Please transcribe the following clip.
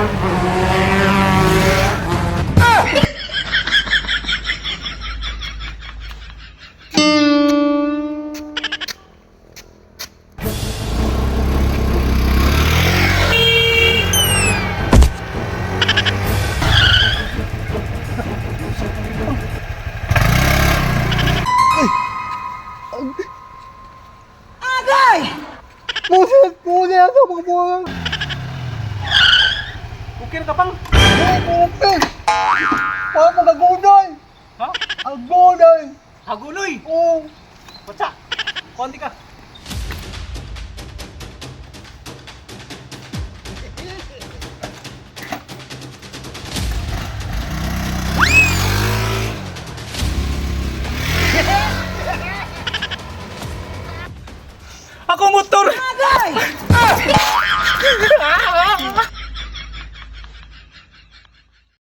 Agay! Pusit! Pusit! Pusit! Pusit! Okay ka pang. Okay. Para magaguday. Ha? Aguday. Haguloy. Oh. Patsa. Konti ka. Ako motor! Agay!